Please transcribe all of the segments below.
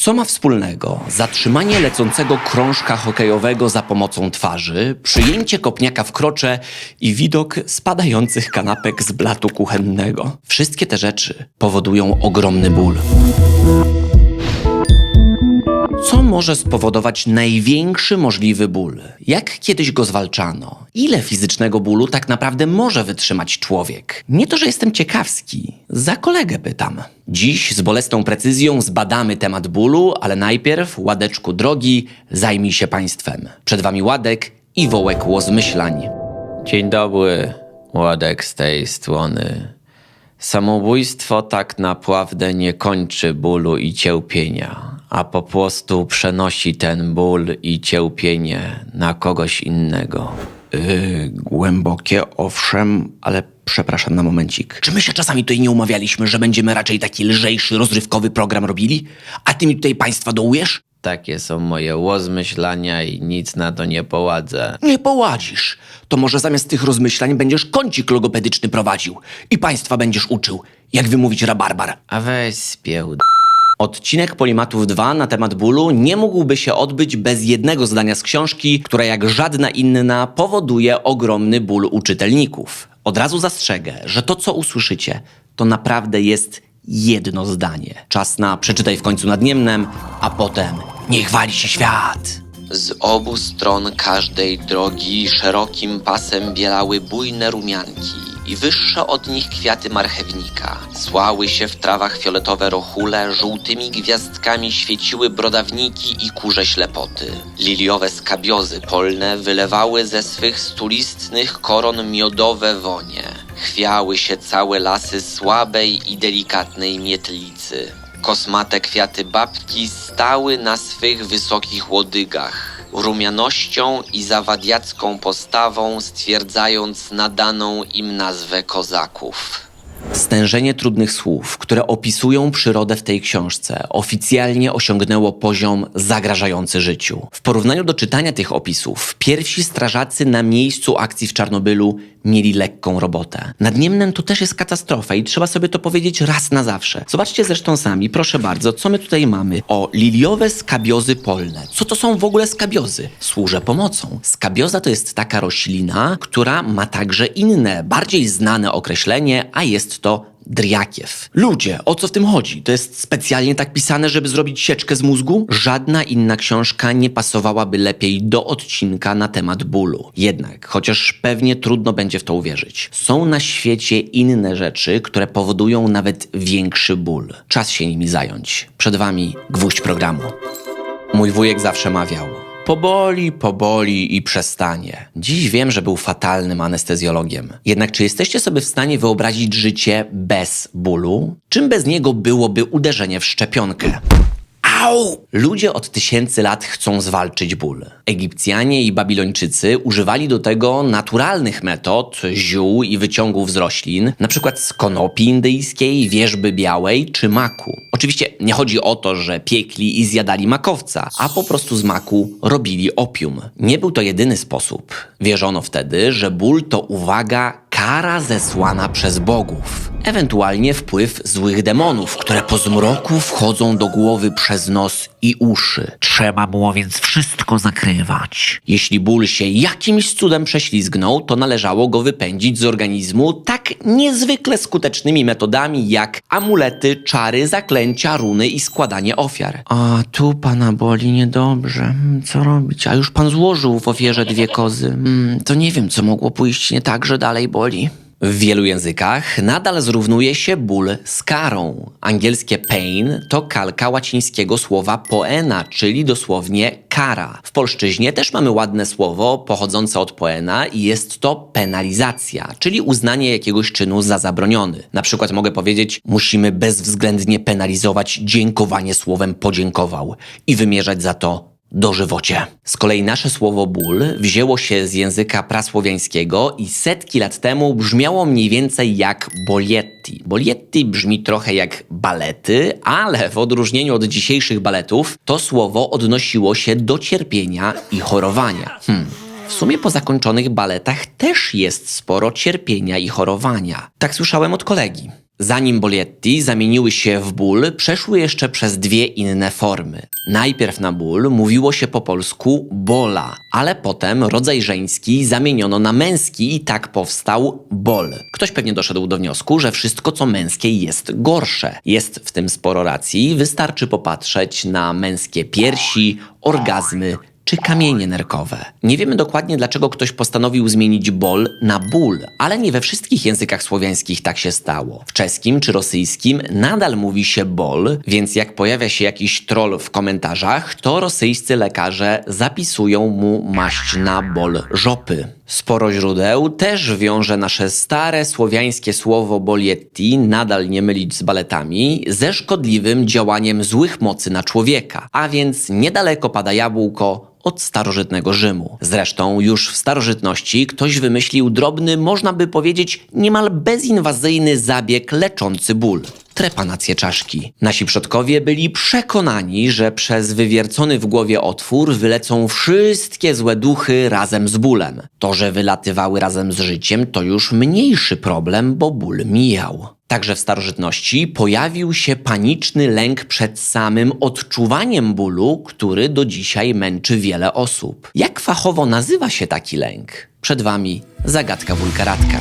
Co ma wspólnego zatrzymanie lecącego krążka hokejowego za pomocą twarzy, przyjęcie kopniaka w krocze i widok spadających kanapek z blatu kuchennego? Wszystkie te rzeczy powodują ogromny ból. Co może spowodować największy możliwy ból? Jak kiedyś go zwalczano? Ile fizycznego bólu tak naprawdę może wytrzymać człowiek? Nie to, że jestem ciekawski, za kolegę pytam. Dziś z bolesną precyzją zbadamy temat bólu, ale najpierw, Ładeczku drogi, zajmij się państwem. Przed wami Ładek i Wołek Łozmyślań. Dzień dobry, Ładek z tej strony. Samobójstwo tak naprawdę nie kończy bólu i cierpienia, a po prostu przenosi ten ból i cierpienie na kogoś innego. Yy, głębokie, owszem, ale przepraszam na momencik. Czy my się czasami tutaj nie umawialiśmy, że będziemy raczej taki lżejszy, rozrywkowy program robili? A ty mi tutaj państwa dołujesz? Takie są moje łozmyślania i nic na to nie poładzę. Nie poładzisz. To może zamiast tych rozmyślań będziesz kącik logopedyczny prowadził i państwa będziesz uczył, jak wymówić rabarbar. A weź spieł. Odcinek Polimatów 2 na temat bólu nie mógłby się odbyć bez jednego zdania z książki, która jak żadna inna powoduje ogromny ból u czytelników. Od razu zastrzegę, że to co usłyszycie, to naprawdę jest jedno zdanie. Czas na przeczytaj w końcu nad Niemnem, a potem niech wali się świat. Z obu stron każdej drogi szerokim pasem bielały bujne rumianki i wyższe od nich kwiaty marchewnika. Słały się w trawach fioletowe rochule, żółtymi gwiazdkami świeciły brodawniki i kurze ślepoty. Liliowe skabiozy polne wylewały ze swych stulistnych koron miodowe wonie. Chwiały się całe lasy słabej i delikatnej mietlicy. Kosmate kwiaty babki stały na swych wysokich łodygach, rumianością i zawadiacką postawą stwierdzając nadaną im nazwę kozaków. Stężenie trudnych słów, które opisują przyrodę w tej książce, oficjalnie osiągnęło poziom zagrażający życiu. W porównaniu do czytania tych opisów, pierwsi strażacy na miejscu akcji w Czarnobylu mieli lekką robotę. Nad Niemnem to też jest katastrofa i trzeba sobie to powiedzieć raz na zawsze. Zobaczcie zresztą sami, proszę bardzo, co my tutaj mamy. O, liliowe skabiozy polne. Co to są w ogóle skabiozy? Służę pomocą. Skabioza to jest taka roślina, która ma także inne, bardziej znane określenie, a jest to driakiew. Ludzie, o co w tym chodzi? To jest specjalnie tak pisane, żeby zrobić sieczkę z mózgu? Żadna inna książka nie pasowałaby lepiej do odcinka na temat bólu. Jednak, chociaż pewnie trudno będzie w to uwierzyć, są na świecie inne rzeczy, które powodują nawet większy ból. Czas się nimi zająć. Przed wami gwóźdź programu. Mój wujek zawsze mawiał. Poboli, poboli i przestanie. Dziś wiem, że był fatalnym anestezjologiem. Jednak czy jesteście sobie w stanie wyobrazić życie bez bólu? Czym bez niego byłoby uderzenie w szczepionkę? Au! Ludzie od tysięcy lat chcą zwalczyć ból. Egipcjanie i Babilończycy używali do tego naturalnych metod, ziół i wyciągów z roślin, przykład z konopi indyjskiej, wierzby białej czy maku. Nie chodzi o to, że piekli i zjadali makowca, a po prostu z maku robili opium. Nie był to jedyny sposób. Wierzono wtedy, że ból to uwaga, kara zesłana przez bogów. Ewentualnie wpływ złych demonów, które po zmroku wchodzą do głowy przez nos i uszy. Trzeba było więc wszystko zakrywać. Jeśli ból się jakimś cudem prześlizgnął, to należało go wypędzić z organizmu tak niezwykle skutecznymi metodami jak amulety, czary, zaklęcia, runy i składanie ofiar. A tu pana boli niedobrze. Hmm, Co robić? A już pan złożył w ofierze dwie kozy. Hmm, To nie wiem, co mogło pójść nie tak, że dalej boli. W wielu językach nadal zrównuje się ból z karą. Angielskie pain to kalka łacińskiego słowa poena, czyli dosłownie kara. W polszczyźnie też mamy ładne słowo pochodzące od poena i jest to penalizacja, czyli uznanie jakiegoś czynu za zabroniony. Na przykład mogę powiedzieć, musimy bezwzględnie penalizować dziękowanie słowem podziękował i wymierzać za to dożywocie. Z kolei nasze słowo ból wzięło się z języka prasłowiańskiego i setki lat temu brzmiało mniej więcej jak bolietti. Bolietti brzmi trochę jak balety, ale w odróżnieniu od dzisiejszych baletów to słowo odnosiło się do cierpienia i chorowania. Hmm. W sumie po zakończonych baletach też jest sporo cierpienia i chorowania. Tak słyszałem od kolegi. Zanim Bolietti zamieniły się w ból, przeszły jeszcze przez dwie inne formy. Najpierw na ból mówiło się po polsku bola, ale potem rodzaj żeński zamieniono na męski i tak powstał bol. Ktoś pewnie doszedł do wniosku, że wszystko co męskie jest gorsze. Jest w tym sporo racji, wystarczy popatrzeć na męskie piersi, orgazmy, czy kamienie nerkowe. Nie wiemy dokładnie, dlaczego ktoś postanowił zmienić bol na ból, ale nie we wszystkich językach słowiańskich tak się stało. W czeskim czy rosyjskim nadal mówi się bol, więc jak pojawia się jakiś troll w komentarzach, to rosyjscy lekarze zapisują mu maść na ból żopy. Sporo źródeł też wiąże nasze stare słowiańskie słowo bolietti, nadal nie mylić z baletami, ze szkodliwym działaniem złych mocy na człowieka. A więc niedaleko pada jabłko, od starożytnego Rzymu. Zresztą już w starożytności ktoś wymyślił drobny, można by powiedzieć, niemal bezinwazyjny zabieg leczący ból. Trepanację czaszki. Nasi przodkowie byli przekonani, że przez wywiercony w głowie otwór wylecą wszystkie złe duchy razem z bólem. To, że wylatywały razem z życiem, to już mniejszy problem, bo ból mijał. Także w starożytności pojawił się paniczny lęk przed samym odczuwaniem bólu, który do dzisiaj męczy wiele osób. Jak fachowo nazywa się taki lęk? Przed wami zagadka wujka Radka.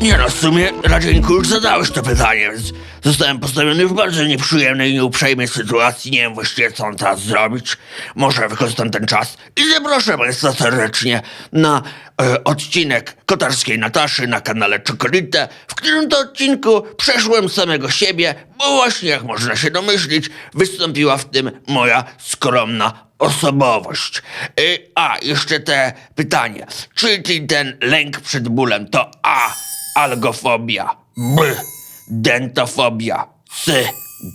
Nie no, w sumie Radzieńku już zadałeś to pytanie, więc zostałem postawiony w bardzo nieprzyjemnej i nieuprzejmej sytuacji. Nie wiem właściwie co mam teraz zrobić. Może wykorzystam ten czas i zaproszę Państwa serdecznie na e, odcinek Kotarskiej Nataszy na kanale Czokolite, w którym to odcinku przeszłem samego siebie, bo właśnie jak można się domyślić, wystąpiła w tym moja skromna osobowość. Y, a, jeszcze te pytanie. Czy ten lęk przed bólem to A. Algofobia, B. Dentofobia, C.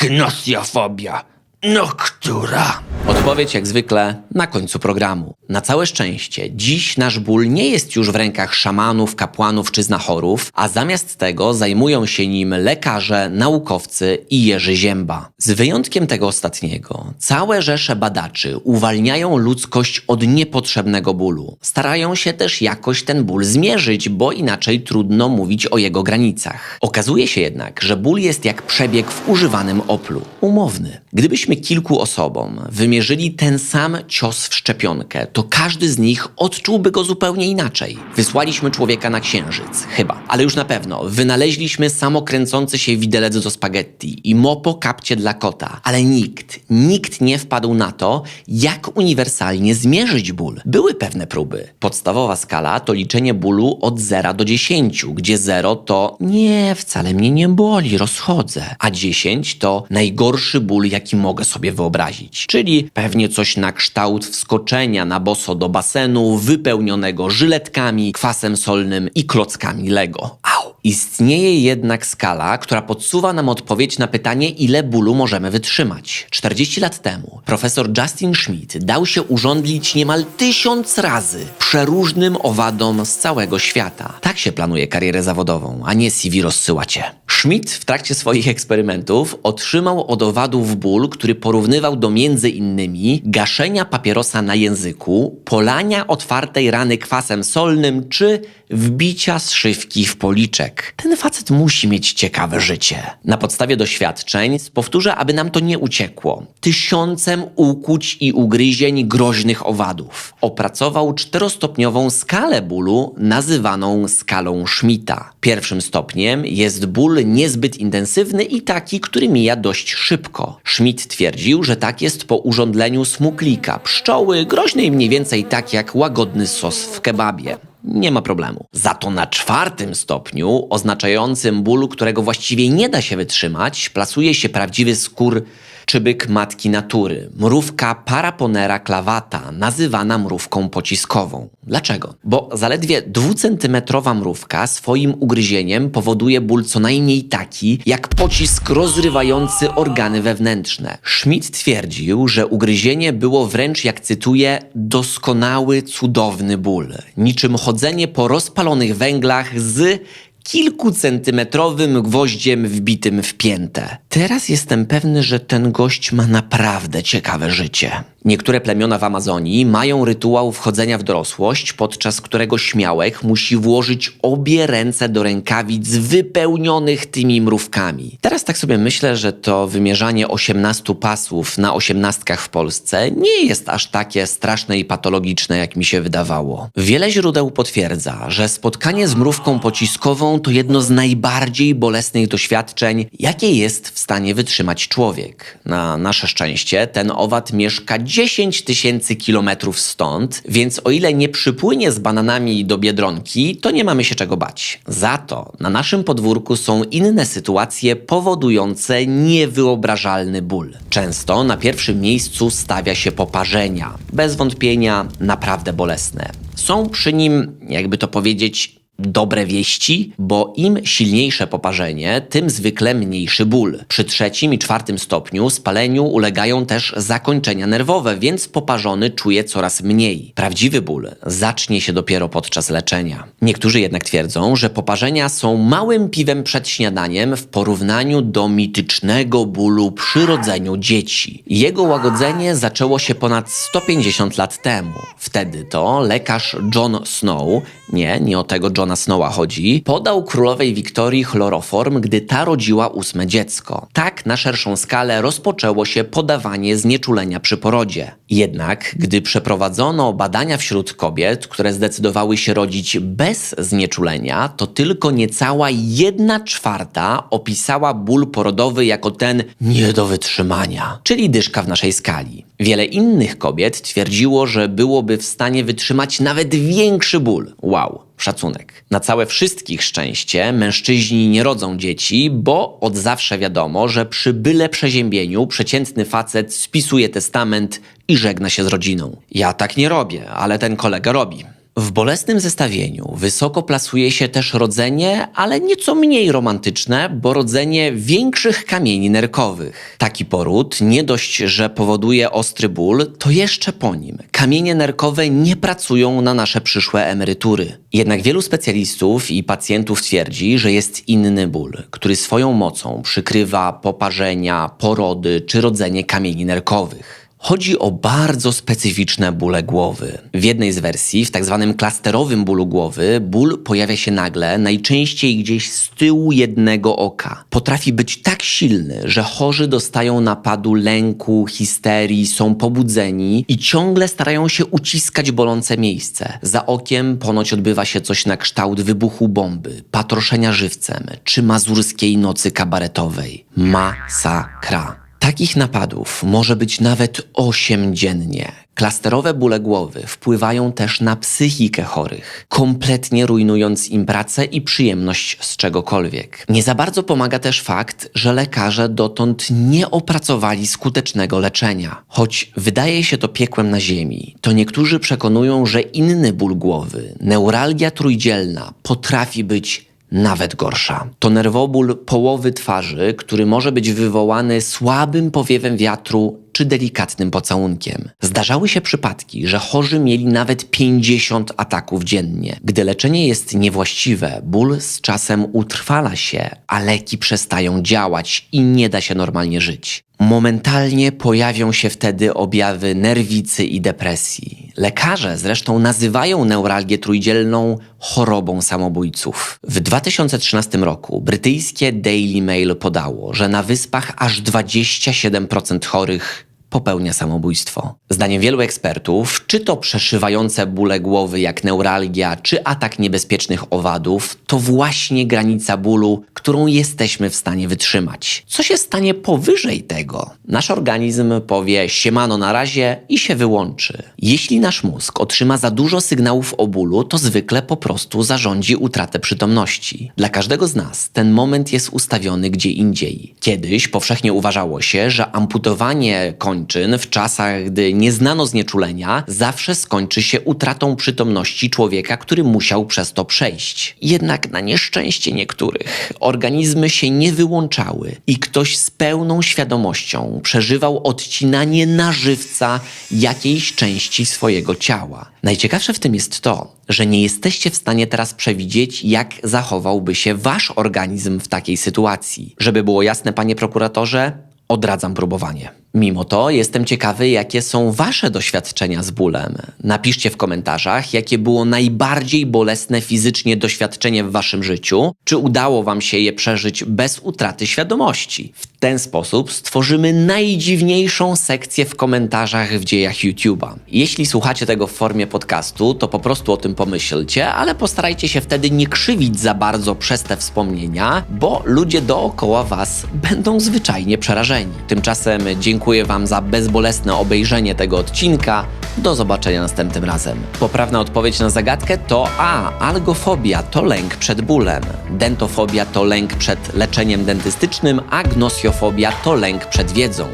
Gnosjofobia. No, która? Odpowiedź jak zwykle na końcu programu. Na całe szczęście, dziś nasz ból nie jest już w rękach szamanów, kapłanów czy znachorów, a zamiast tego zajmują się nim lekarze, naukowcy i Jerzy Zięba. Z wyjątkiem tego ostatniego, całe rzesze badaczy uwalniają ludzkość od niepotrzebnego bólu. Starają się też jakoś ten ból zmierzyć, bo inaczej trudno mówić o jego granicach. Okazuje się jednak, że ból jest jak przebieg w używanym oplu. Umowny. Gdybyśmy kilku osobom wymierzyli ten sam cios w szczepionkę, to każdy z nich odczułby go zupełnie inaczej. Wysłaliśmy człowieka na księżyc, chyba, ale już na pewno. Wynaleźliśmy samokręcący się widelec do spaghetti i mopo kapcie dla kota, ale nikt, nikt nie wpadł na to, jak uniwersalnie zmierzyć ból. Były pewne próby. Podstawowa skala to liczenie bólu od 0 do 10, gdzie 0 to nie, wcale mnie nie boli, rozchodzę, a 10 to najgorszy ból, jaki mogę sobie wyobrazić. Czyli pewnie coś na kształt wskoczenia na boso do basenu wypełnionego żyletkami, kwasem solnym i klockami Lego. Au! Istnieje jednak skala, która podsuwa nam odpowiedź na pytanie, ile bólu możemy wytrzymać. 40 lat temu profesor Justin Schmidt dał się urządlić niemal tysiąc razy przeróżnym owadom z całego świata. Tak się planuje karierę zawodową, a nie CV rozsyłacie. Schmidt w trakcie swoich eksperymentów otrzymał od owadów ból, który porównywał do między innymi gaszenia papierosa na języku, polania otwartej rany kwasem solnym czy wbicia zszywki w policzek. Ten facet musi mieć ciekawe życie. Na podstawie doświadczeń, powtórzę, aby nam to nie uciekło, tysiącem ukłuć i ugryzień groźnych owadów. Opracował czterostopniową skalę bólu, nazywaną skalą Schmidta. Pierwszym stopniem jest ból niezbyt intensywny i taki, który mija dość szybko. Schmidt twierdził, że tak jest po urządleniu smuklika, pszczoły, groźnej mniej więcej tak jak łagodny sos w kebabie. Nie ma problemu. Za to na czwartym stopniu, oznaczającym ból, którego właściwie nie da się wytrzymać, plasuje się prawdziwy skór czy byk matki natury, mrówka Paraponera clavata, nazywana mrówką pociskową. Dlaczego? Bo zaledwie dwucentymetrowa mrówka swoim ugryzieniem powoduje ból co najmniej taki, jak pocisk rozrywający organy wewnętrzne. Schmidt twierdził, że ugryzienie było wręcz, jak cytuję, doskonały, cudowny ból. Niczym chodzenie po rozpalonych węglach z kilkucentymetrowym gwoździem wbitym w piętę. Teraz jestem pewny, że ten gość ma naprawdę ciekawe życie. Niektóre plemiona w Amazonii mają rytuał wchodzenia w dorosłość, podczas którego śmiałek musi włożyć obie ręce do rękawic wypełnionych tymi mrówkami. Teraz tak sobie myślę, że to wymierzanie 18 pasów na osiemnastkach w Polsce nie jest aż takie straszne i patologiczne, jak mi się wydawało. Wiele źródeł potwierdza, że spotkanie z mrówką pociskową to jedno z najbardziej bolesnych doświadczeń, jakie jest w stanie wytrzymać człowiek. Na nasze szczęście ten owad mieszka 10 tysięcy kilometrów stąd, więc o ile nie przypłynie z bananami do Biedronki, to nie mamy się czego bać. Za to na naszym podwórku są inne sytuacje powodujące niewyobrażalny ból. Często na pierwszym miejscu stawia się poparzenia. Bez wątpienia naprawdę bolesne. Są przy nim, jakby to powiedzieć, dobre wieści, bo im silniejsze poparzenie, tym zwykle mniejszy ból. Przy trzecim i czwartym stopniu spaleniu ulegają też zakończenia nerwowe, więc poparzony czuje coraz mniej. Prawdziwy ból zacznie się dopiero podczas leczenia. Niektórzy jednak twierdzą, że poparzenia są małym piwem przed śniadaniem w porównaniu do mitycznego bólu przy rodzeniu dzieci. Jego łagodzenie zaczęło się ponad 150 lat temu. Wtedy to lekarz John Snow, nie, nie o tego Johna Snowa chodzi, podał królowej Wiktorii chloroform, gdy ta rodziła ósme dziecko. Tak na szerszą skalę rozpoczęło się podawanie znieczulenia przy porodzie. Jednak, gdy przeprowadzono badania wśród kobiet, które zdecydowały się rodzić bez znieczulenia, to tylko niecała jedna czwarta opisała ból porodowy jako ten nie do wytrzymania, czyli dyszka w naszej skali. Wiele innych kobiet twierdziło, że byłoby w stanie wytrzymać nawet większy ból. Wow. Szacunek. Na całe wszystkich szczęście mężczyźni nie rodzą dzieci, bo od zawsze wiadomo, że przy byle przeziębieniu przeciętny facet spisuje testament i żegna się z rodziną. Ja tak nie robię, ale ten kolega robi. W bolesnym zestawieniu wysoko plasuje się też rodzenie, ale nieco mniej romantyczne, bo rodzenie większych kamieni nerkowych. Taki poród nie dość, że powoduje ostry ból, to jeszcze po nim kamienie nerkowe nie pracują na nasze przyszłe emerytury. Jednak wielu specjalistów i pacjentów twierdzi, że jest inny ból, który swoją mocą przykrywa poparzenia, porody czy rodzenie kamieni nerkowych. Chodzi o bardzo specyficzne bóle głowy. W jednej z wersji, w tak zwanym klasterowym bólu głowy, ból pojawia się nagle, najczęściej gdzieś z tyłu jednego oka. Potrafi być tak silny, że chorzy dostają napadu lęku, histerii, są pobudzeni i ciągle starają się uciskać bolące miejsce. Za okiem ponoć odbywa się coś na kształt wybuchu bomby, patroszenia żywcem czy mazurskiej nocy kabaretowej. Masakra. Takich napadów może być nawet 8 dziennie. Klasterowe bóle głowy wpływają też na psychikę chorych, kompletnie rujnując im pracę i przyjemność z czegokolwiek. Nie za bardzo pomaga też fakt, że lekarze dotąd nie opracowali skutecznego leczenia. Choć wydaje się to piekłem na ziemi, to niektórzy przekonują, że inny ból głowy, neuralgia trójdzielna, potrafi być nawet gorsza. To nerwoból połowy twarzy, który może być wywołany słabym powiewem wiatru czy delikatnym pocałunkiem. Zdarzały się przypadki, że chorzy mieli nawet 50 ataków dziennie. Gdy leczenie jest niewłaściwe, ból z czasem utrwala się, a leki przestają działać i nie da się normalnie żyć. Momentalnie pojawią się wtedy objawy nerwicy i depresji. Lekarze zresztą nazywają neuralgię trójdzielną chorobą samobójców. W 2013 roku brytyjskie Daily Mail podało, że na wyspach aż 27% chorych popełnia samobójstwo. Zdaniem wielu ekspertów, czy to przeszywające bóle głowy jak neuralgia, czy atak niebezpiecznych owadów, to właśnie granica bólu, którą jesteśmy w stanie wytrzymać. Co się stanie powyżej tego? Nasz organizm powie siemano na razie i się wyłączy. Jeśli nasz mózg otrzyma za dużo sygnałów o bólu, to zwykle po prostu zarządzi utratę przytomności. Dla każdego z nas ten moment jest ustawiony gdzie indziej. Kiedyś powszechnie uważało się, że amputowanie kończyn w czasach, gdy nie znano znieczulenia, zawsze skończy się utratą przytomności człowieka, który musiał przez to przejść. Jednak na nieszczęście niektórych organizmy się nie wyłączały i ktoś z pełną świadomością przeżywał odcinanie na żywca jakiejś części swojego ciała. Najciekawsze w tym jest to, że nie jesteście w stanie teraz przewidzieć, jak zachowałby się wasz organizm w takiej sytuacji. Żeby było jasne, panie prokuratorze, odradzam próbowanie. Mimo to jestem ciekawy, jakie są Wasze doświadczenia z bólem. Napiszcie w komentarzach, jakie było najbardziej bolesne fizycznie doświadczenie w Waszym życiu, czy udało Wam się je przeżyć bez utraty świadomości. W ten sposób stworzymy najdziwniejszą sekcję w komentarzach w dziejach YouTube'a. Jeśli słuchacie tego w formie podcastu, to po prostu o tym pomyślcie, ale postarajcie się wtedy nie krzywić za bardzo przez te wspomnienia, bo ludzie dookoła Was będą zwyczajnie przerażeni. Tymczasem dziękuję Wam za bezbolesne obejrzenie tego odcinka. Do zobaczenia następnym razem. Poprawna odpowiedź na zagadkę to A. Algofobia to lęk przed bólem. Dentofobia to lęk przed leczeniem dentystycznym, a gnosjofobia to lęk przed wiedzą.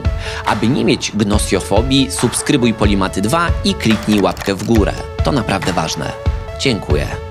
Aby nie mieć gnosjofobii, subskrybuj Polimaty 2 i kliknij łapkę w górę. To naprawdę ważne. Dziękuję.